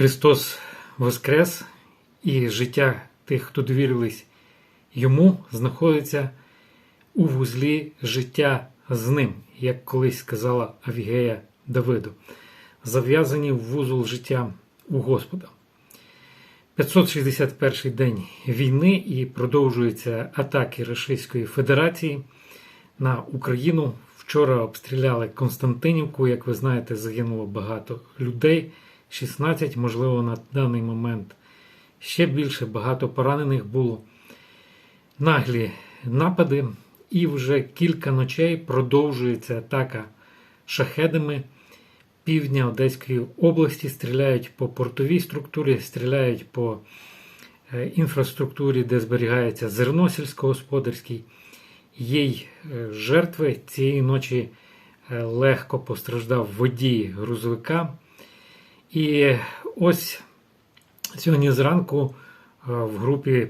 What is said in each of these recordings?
Христос Воскрес і життя тих, хто довірились йому, знаходиться у вузлі життя з ним, як колись сказала Авігея Давиду, зав'язані в вузол життя у Господа. 561 день війни і продовжуються атаки Російської Федерації на Україну. Вчора обстріляли Константинівку. Як ви знаєте, загинуло багато людей. 16, можливо, на даний момент ще більше, багато поранених було. Наглі напади, і вже кілька ночей продовжується атака шахедами півдня Одеської області. Стріляють по портовій структурі, стріляють по е, інфраструктурі, де зберігається зерно сільськогосподарський. Є й е, жертви цієї ночі е, легко постраждав водій грузовика. І ось сьогодні зранку в групі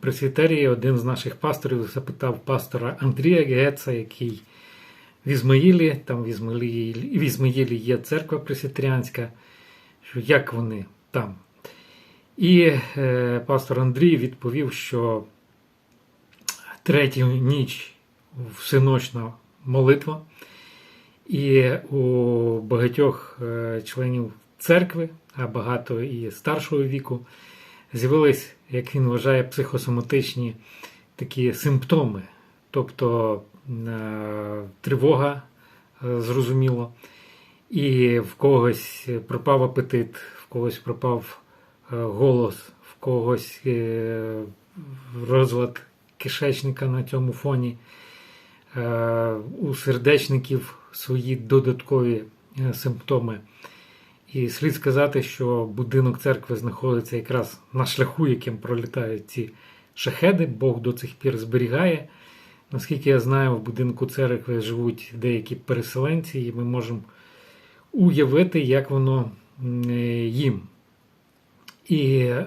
Пресвітерії один з наших пасторів запитав пастора Андрія Геца, який в Ізмаїлі, там в Ізмаїлі, є церква Пресвітеріанська, що як вони там. І е, пастор Андрій відповів, що третю ніч всеночна молитва, і у багатьох е, членів церкви, а багато і старшого віку, з'явились, як він вважає, психосоматичні такі симптоми. Тобто е, тривога, е, зрозуміло, і в когось пропав апетит, в когось пропав голос, в когось розлад кишечника на цьому фоні, у сердечників свої додаткові симптоми. І слід сказати, що будинок церкви знаходиться якраз на шляху, яким пролітають ці шахеди. Бог до цих пір зберігає. Наскільки я знаю, в будинку церкви живуть деякі переселенці, і ми можемо уявити, як воно їм. І, е,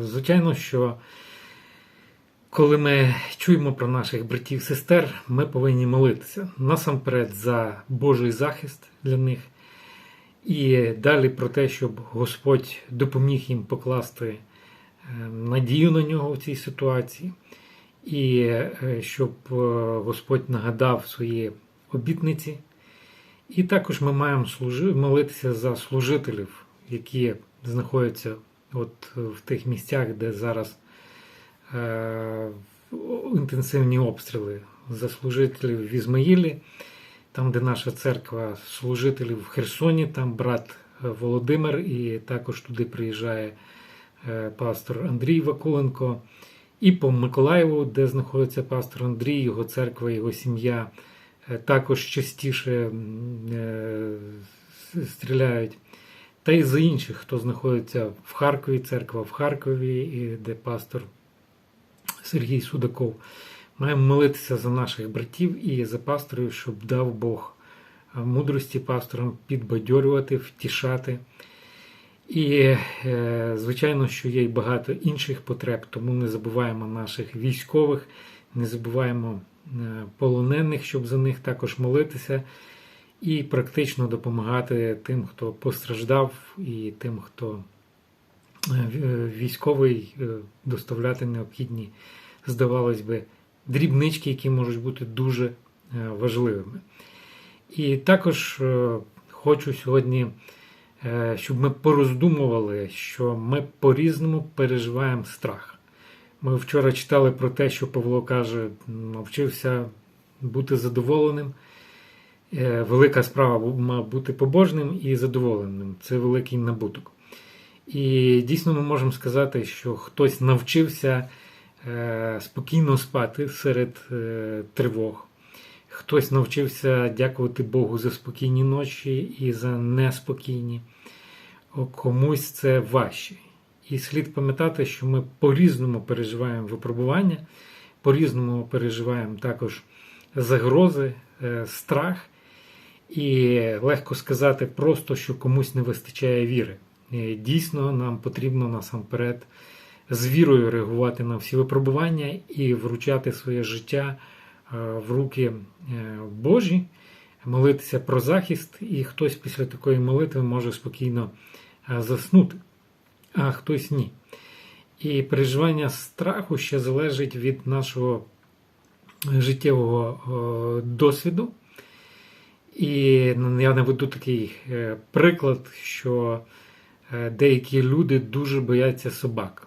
звичайно, що коли ми чуємо про наших братів і сестер, ми повинні молитися насамперед за Божий захист для них. І далі про те, щоб Господь допоміг їм покласти е, надію на нього в цій ситуації, і е, щоб е, Господь нагадав свої обітниці. І також ми маємо молитися за служителів, які знаходяться от в тих місцях, де зараз інтенсивні обстріли, за служителів в Ізмаїлі там, де наша церква служителів в Херсоні, там брат е, Володимир, і також туди приїжджає е, пастор Андрій Вакуленко. І по Миколаєву, де знаходиться пастор Андрій, його церква, його сім'я, е, також частіше стріляють. Та й за інших, хто знаходиться в Харкові, церква в Харкові, де пастор Сергій Судаков. Маємо молитися за наших братів і за пасторів, щоб дав Бог мудрості пасторам підбадьорювати, втішати. І, е, звичайно, що є й багато інших потреб, тому не забуваємо наших військових, не забуваємо е, полонених, щоб за них також молитися, і практично допомагати тим, хто постраждав, і тим, хто е, військовий доставляти необхідні, здавалось би дрібнички, які можуть бути дуже е, важливими. І також е, хочу сьогодні, е, щоб ми пороздумували, що ми по-різному переживаємо страх. Ми вчора читали про те, що Павло каже, навчився бути задоволеним. Велика справа має бути побожним і задоволеним. Це великий набуток. І дійсно ми можемо сказати, що хтось навчився спокійно спати серед е, тривог. Хтось навчився дякувати Богу за спокійні ночі і за неспокійні. Комусь це важче. І слід пам'ятати, що ми по-різному переживаємо випробування, по-різному переживаємо також загрози, е, страх. І легко сказати просто, що комусь не вистачає віри. Дійсно, нам потрібно насамперед з вірою реагувати на всі випробування і вручати своє життя е, в руки е, Божі, молитися про захист, і хтось після такої молитви може спокійно е, заснути, а хтось ні. І переживання страху ще залежить від нашого життєвого досвіду. І я наведу такий приклад, що деякі люди дуже бояться собак.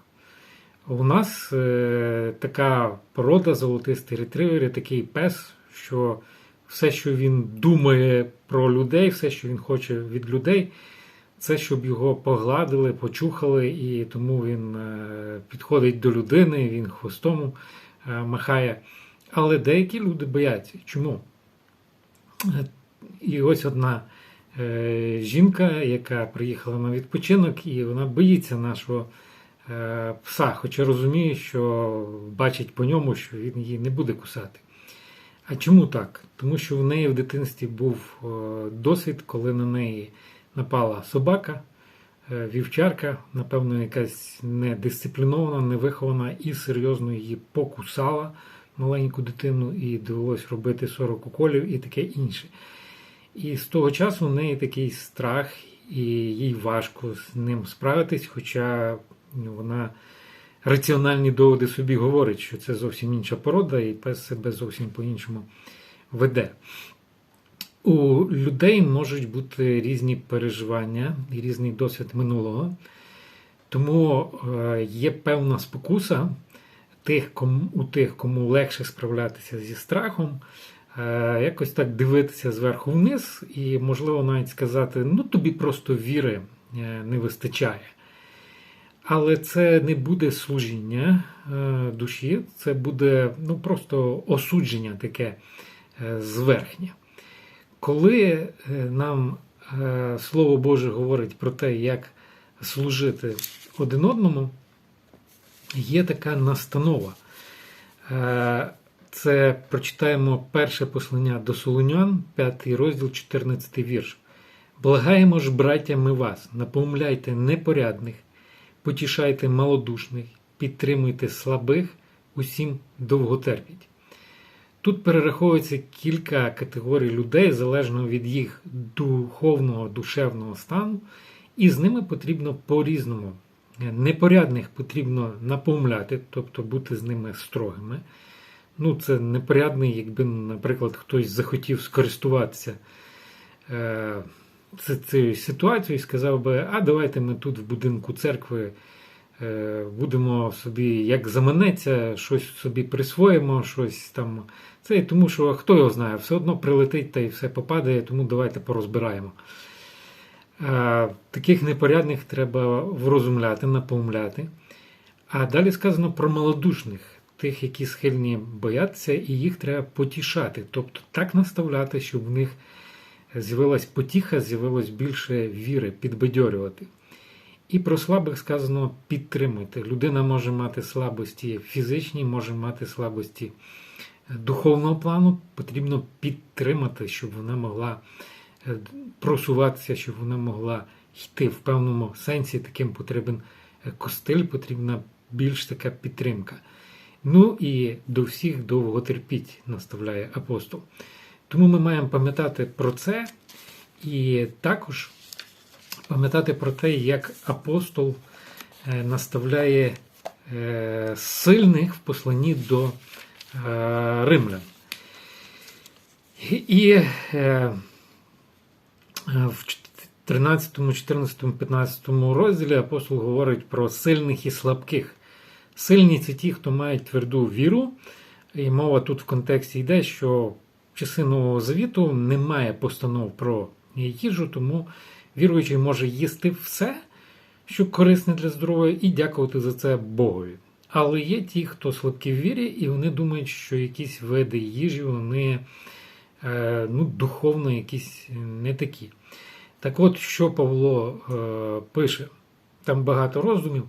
У нас е, така порода золотистий ретривер, такий пес, що все, що він думає про людей, все, що він хоче від людей, це щоб його погладили, почухали, і тому він е, підходить до людини, він хвостом е, махає. Але деякі люди бояться. Чому? Е, І ось одна е, жінка, яка приїхала на відпочинок, і вона боїться нашого пса, хоча розуміє, що бачить по ньому, що він її не буде кусати. А чому так? Тому що в неї в дитинстві був е, досвід, коли на неї напала собака, е, вівчарка, напевно, якась недисциплінована, невихована і серйозно її покусала маленьку дитину, і довелось робити 40 уколів і таке інше. І з того часу в неї такий страх, і їй важко з ним справитись, хоча вона раціональні доводи собі говорить, що це зовсім інша порода, і пес себе зовсім по-іншому веде. У людей можуть бути різні переживання і різний досвід минулого, тому е, є певна спокуса тих, кому, у тих, кому легше справлятися зі страхом, е, якось так дивитися зверху вниз, і, можливо, навіть сказати: ну тобі просто віри е, не вистачає. Але це не буде служіння е, душі, це буде ну, просто осудження таке е, зверхнє. Коли е, нам Слово Боже говорить про те, як служити один одному, є така настанова. Це прочитаємо перше послання до Солонян, 5 розділ, 14 вірш. Благаємо ж, браття, ми вас, напомляйте непорядних, потішайте малодушних, підтримуйте слабих, усім довготерпіть. Тут перераховується кілька категорій людей залежно від їх духовного, душевного стану, і з ними потрібно по-різному. Непорядних потрібно напомляти, тобто бути з ними строгими. Ну, це непорядний, якби, наприклад, хтось захотів скористуватися е, цією ситуацією і сказав би, а давайте ми тут в будинку церкви е, будемо собі, як заманеться, щось собі присвоїмо, щось там. Це тому, що хто його знає, все одно прилетить та й все попадає, тому давайте порозбираємо. Таких непорядних треба врозумляти, напомляти. А далі сказано про малодушних, тих, які схильні боятися, і їх треба потішати. Тобто так наставляти, щоб в них з'явилась потіха, з'явилось більше віри, підбадьорювати. І про слабих сказано підтримуйте. Людина може мати слабості фізичні, може мати слабості духовного плану. Потрібно підтримати, щоб вона могла просуватися, щоб вона могла йти в певному сенсі. Таким потрібен костиль, потрібна більш така підтримка. Ну і до всіх довго терпіть, наставляє апостол. Тому ми маємо пам'ятати про це і також пам'ятати про те, як апостол наставляє сильних в посланні до римлян. І в 13, 14, 15 розділі апостол говорить про сильних і слабких. Сильні це ті, хто мають тверду віру. І мова тут в контексті йде, що часи Нового Завіту немає постанов про їжу, тому віруючий може їсти все, що корисне для здоров'я, і дякувати за це Богові. Але є ті, хто слабкі в вірі, і вони думають, що якісь види їжі вони ну, духовно якісь не такі. Так от, що Павло е, пише, там багато роздумів,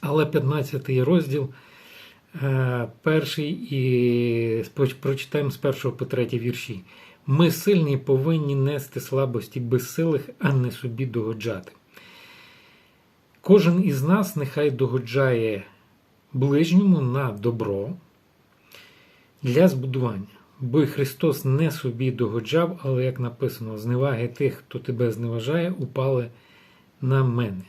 але 15 розділ, е, перший і прочитаємо з першого по третій вірші. Ми сильні повинні нести слабості безсилих, а не собі догоджати. Кожен із нас нехай догоджає ближньому на добро для збудування. Бо Христос не собі догоджав, але, як написано, зневаги тих, хто тебе зневажає, упали на мене.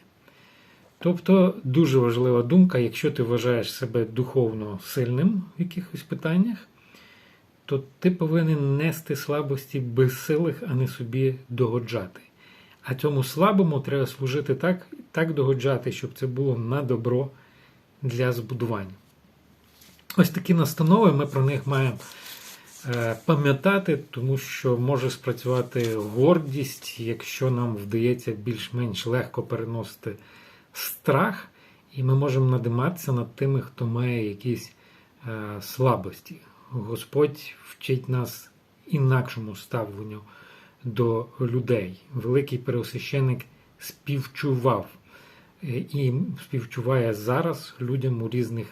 Тобто дуже важлива думка, якщо ти вважаєш себе духовно сильним в якихось питаннях, то ти повинен нести слабості безсилих, а не собі догоджати. А цьому слабому треба служити так, так догоджати, щоб це було на добро для збудування. Ось такі настанови, ми про них маємо е, пам'ятати, тому що може спрацювати гордість, якщо нам вдається більш-менш легко переносити страх, і ми можемо надиматися над тими, хто має якісь е, слабості. Господь вчить нас інакшому ставленню до людей. Великий переосвященик співчував е, і співчуває зараз людям у різних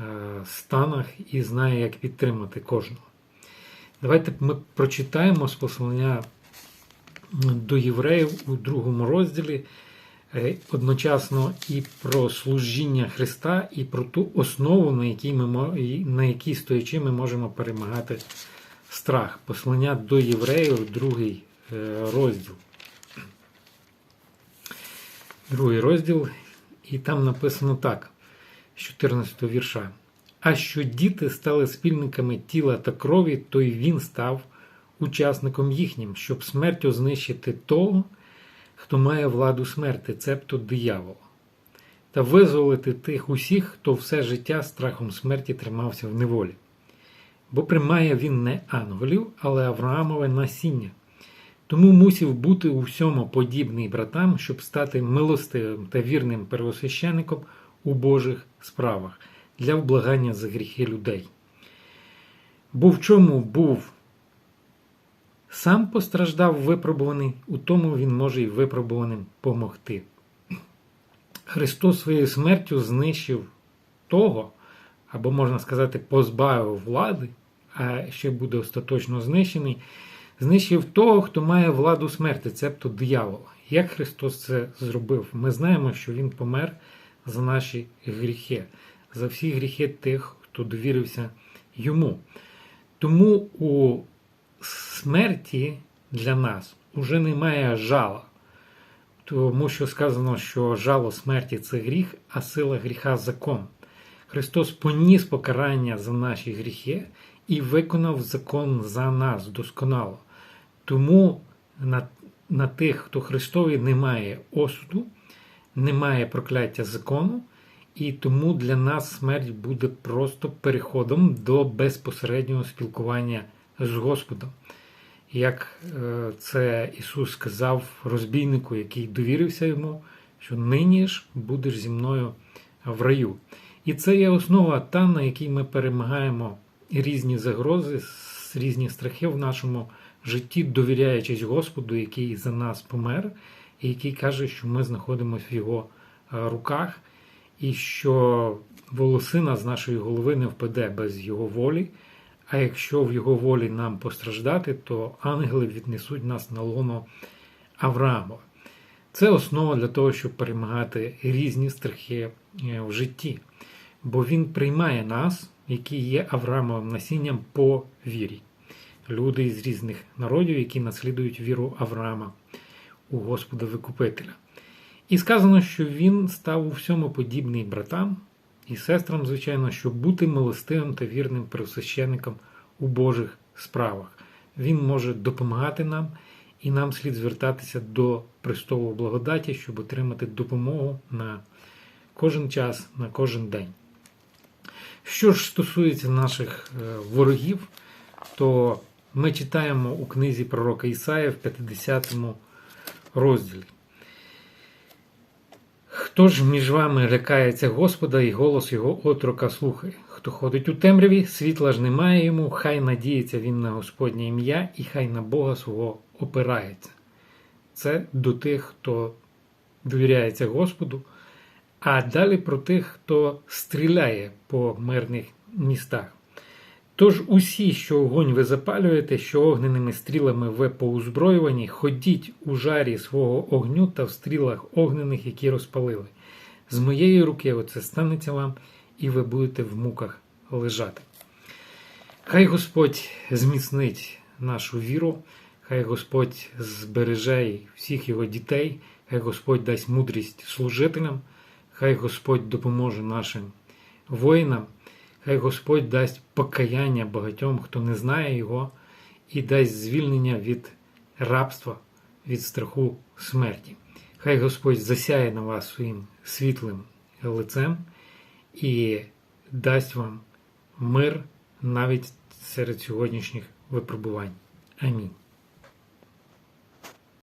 е, станах і знає, як підтримати кожного. Давайте ми прочитаємо з послання до євреїв у другому розділі одночасно і про служіння Христа, і про ту основу, на якій, ми, на якій стоячи ми можемо перемагати страх. Послання до євреїв, другий е, розділ. Другий розділ, і там написано так, з 14 вірша. А що діти стали спільниками тіла та крові, то й він став учасником їхнім, щоб смертю знищити того, хто має владу смерти, цебто диявола, та визволити тих усіх, хто все життя страхом смерті тримався в неволі. Бо примає він не ангелів, але Авраамове насіння. Тому мусів бути у всьому подібний братам, щоб стати милостивим та вірним первосвященником у Божих справах для вблагання за гріхи людей. Бо в чому був сам постраждав випробуваний, у тому він може й випробуваним помогти. Христос своєю смертю знищив того, або, можна сказати, позбавив влади, а ще буде остаточно знищений, знищив того, хто має владу смерти, цебто диявола. Як Христос це зробив? Ми знаємо, що Він помер за наші гріхи, за всі гріхи тих, хто довірився йому. Тому у смерті для нас уже немає жала. Тому що сказано, що жало смерті це гріх, а сила гріха закон. Христос поніс покарання за наші гріхи і виконав закон за нас досконало. Тому на, на тих, хто Христові немає осуду, немає прокляття закону, і тому для нас смерть буде просто переходом до безпосереднього спілкування з Господом. Як е, це Ісус сказав розбійнику, який довірився йому, що нині ж будеш зі мною в раю. І це є основа та, на якій ми перемагаємо різні загрози, різні страхи в нашому житті, довіряючись Господу, який за нас помер, і який каже, що ми знаходимося в Його е, руках, і що волосина з нашої голови не впаде без Його волі. А якщо в Його волі нам постраждати, то ангели віднесуть нас на лоно Авраама. Це основа для того, щоб перемагати різні страхи в житті. Бо Він приймає нас, які є Авраамовим насінням по вірі. Люди з різних народів, які наслідують віру Авраама у Господа Викупителя. І сказано, що він став у всьому подібний братам і сестрам, звичайно, щоб бути милостивим та вірним первосвященником у Божих справах. Він може допомагати нам, і нам слід звертатися до престолу благодаті, щоб отримати допомогу на кожен час, на кожен день. Що ж стосується наших ворогів, то ми читаємо у книзі пророка Ісая в 50 розділі. Хто ж між вами лякається Господа і голос його отрока слухає? Хто ходить у темряві, світла ж немає йому, хай надіється він на Господнє ім'я і хай на Бога свого опирається. Це до тих, хто довіряється Господу, а далі про тих, хто стріляє по мирних містах. Тож усі, що огонь ви запалюєте, що огненими стрілами ви поузброювані, ходіть у жарі свого огню та в стрілах огнених, які розпалили. З моєї руки оце станеться вам, і ви будете в муках лежати. Хай Господь зміцнить нашу віру, Хай Господь збереже всіх його дітей, хай Господь дасть мудрість служителям, хай Господь допоможе нашим воїнам, хай Господь дасть покаяння багатьом, хто не знає Його, і дасть звільнення від рабства, від страху смерті. Хай Господь засяє на вас своїм світлим лицем і дасть вам мир навіть серед сьогоднішніх випробувань. Амінь.